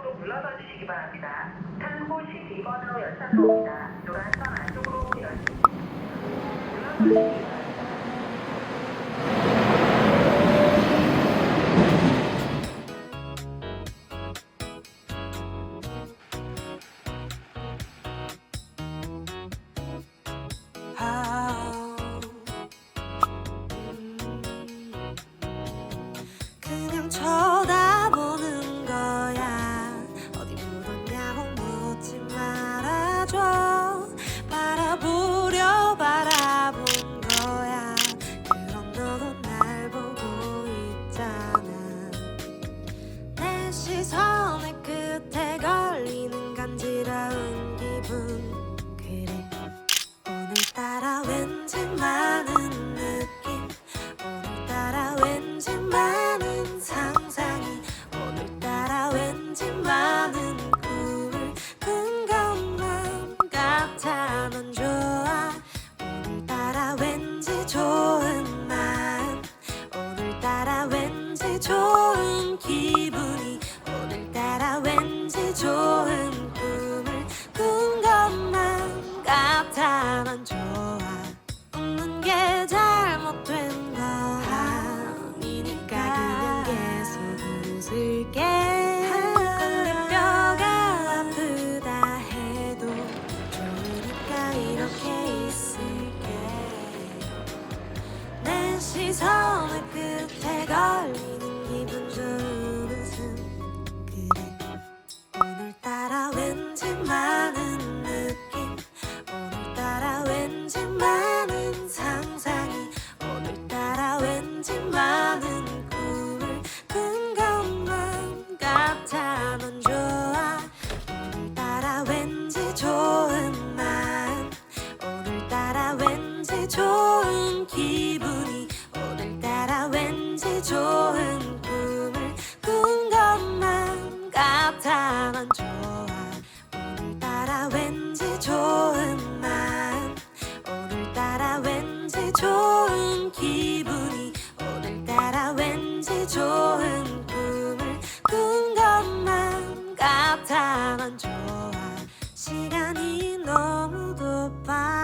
안쪽으로 물러서주시기 바랍니다. 탄고 12번으로 열차로 옵니다. 노란선 안쪽으로 열차. 물러서주시기 바랍니다. 나만 좋아. 웃는 게 잘못된 건 아니니까. 그냥 계속 웃을게. 한국내 뼈가 아프다 해도 좋으니까 이렇게 있을게. 내 시선의 끝에 걸리는 좋은 기분이 오늘따라 왠지 좋은 꿈을 꾼 것만 같아 난 좋아. 오늘따라 왠지 좋은 마음 오늘따라 왠지 좋은 기분이 오늘따라 왠지 좋은 꿈을 꾼 것만 같아 난 좋아. 시간이 너무도 빨라